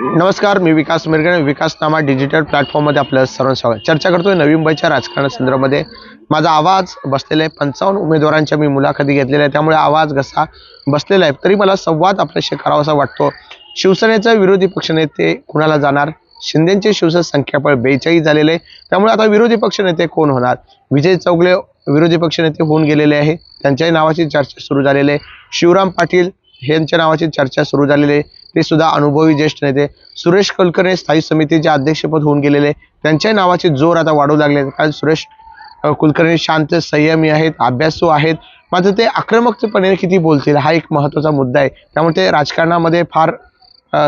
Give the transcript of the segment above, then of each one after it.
नमस्कार मी विकास मिरगणे विकासनामा डिजिटल प्लॅटफॉर्ममध्ये आपलं सर्व स्वागत. चर्चा करतोय नवी मुंबईच्या राजकारणासंदर्भामध्ये माझा आवाज बसलेला आहे पंचावन्न उमेदवारांच्या मी मुलाखती घेतलेल्या आहे त्यामुळे आवाज घसा बसलेला आहे. तरी मला संवाद आपल्याशी करावासा वाटतो. शिवसेनेचा विरोधी पक्षनेते कुणाला जाणार? शिंदेचे शिवसेना संख्याबळ बेचाळीस झालेले आहे. त्यामुळे आता विरोधी पक्षनेते कोण होणार? विजय चौगले विरोधी पक्षनेते होऊन गेलेले आहे. त्यांच्याही नावाची चर्चा सुरू झालेली आहे. शिवराम पाटील यांच्या नावाची चर्चा सुरू झालेली आहे. ते सुद्धा अनुभवी ज्येष्ठ नेते सुरेश कुलकर्णी स्थायी समितीचे अध्यक्षपद होऊन गेलेले. त्यांच्याही नावाचे जोर आता वाढू लागले कारण सुरेश कुलकर्णी शांत संयमी आहेत अभ्यासू आहेत. मात्र ते आक्रमकपणे किती बोलतील हा एक महत्त्वाचा मुद्दा आहे. त्यामुळे ते राजकारणामध्ये फार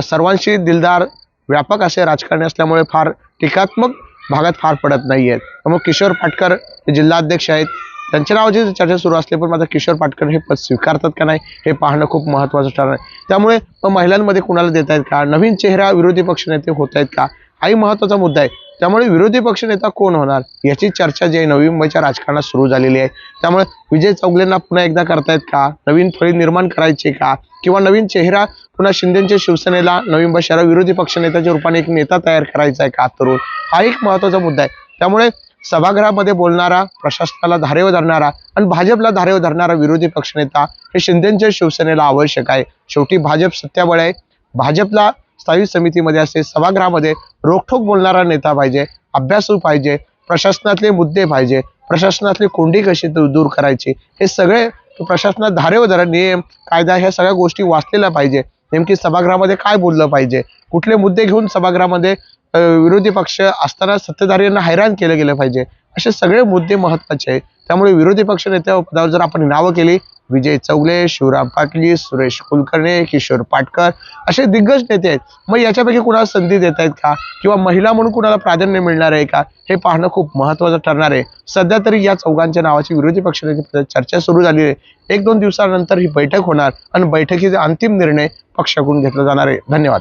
सर्वांशी दिलदार व्यापक असे राजकारणी असल्यामुळे फार टीकात्मक भागात फार पडत नाही आहेत त्यामुळे किशोर पाटकर जिल्हाध्यक्ष आहेत. त्यांच्या नावाची चर्चा सुरू असली पण माझा किशोर पाटकर हे पद स्वीकारतात का नाही हे पाहणं खूप महत्त्वाचं ठरणार आहे. त्यामुळे महिलांमध्ये कुणाला देत आहेत का? नवीन चेहरा विरोधी पक्षनेते होत आहेत का? हाही महत्त्वाचा मुद्दा आहे. त्यामुळे विरोधी पक्षनेता कोण होणार? याची चर्चा जी आहे नवी मुंबईच्या राजकारणात सुरू झालेली आहे. त्यामुळे विजय चौगलेंना पुन्हा एकदा करतायत का? नवीन फळी निर्माण करायचे का? किंवा नवीन चेहरा पुन्हा शिंदेच्या शिवसेनेला नवी मुंबई शहरा विरोधी पक्षनेत्याच्या रूपाने एक नेता तयार करायचा आहे का? तरुण? हा एक महत्त्वाचा मुद्दा आहे. त्यामुळे सभागृहामध्ये बोलणारा प्रशासनाला धारेवर धरणारा आणि भाजपला धारेवर धरणारा विरोधी पक्षनेता हे शिंदेच्या शिवसेनेला आवश्यक आहे. शेवटी भाजप सत्याबळ आहे. भाजपला स्थायी समितीमध्ये असेल सभागृहामध्ये रोखोक बोलणारा नेता पाहिजे अभ्यासू पाहिजे प्रशासनातले मुद्दे पाहिजे प्रशासनातली कोंडी कशी दूर करायची हे सगळे प्रशासनात धारेवर धरण नियम कायदा ह्या सगळ्या गोष्टी वाचलेल्या पाहिजे. नेमकी सभागृहामध्ये काय बोललं पाहिजे? कुठले मुद्दे घेऊन सभागृहामध्ये विरोधी पक्ष असताना सत्ताधाऱ्यांना हैराण केलं गेलं पाहिजे. असे सगळे मुद्दे महत्त्वाचे आहेत. त्यामुळे विरोधी पक्ष नेत्या पदावर जर आपण नावं केली विजय चौगले शिवराम पाटली सुरेश कुलकर्णी किशोर पाटकर असे दिग्गज नेते आहेत. मग याच्यापैकी कुणाला संधी देत आहेत का? किंवा महिला म्हणून कुणाला प्राधान्य मिळणार आहे का? हे पाहणं खूप महत्वाचं ठरणार आहे. सध्या तरी या चौघांच्या नावाची विरोधी पक्षाची चर्चा सुरू झाली आहे. एक दोन दिवसानंतर ही बैठक होणार आणि बैठकीचा अंतिम निर्णय पक्षाकडून घेतला जाणार आहे. धन्यवाद.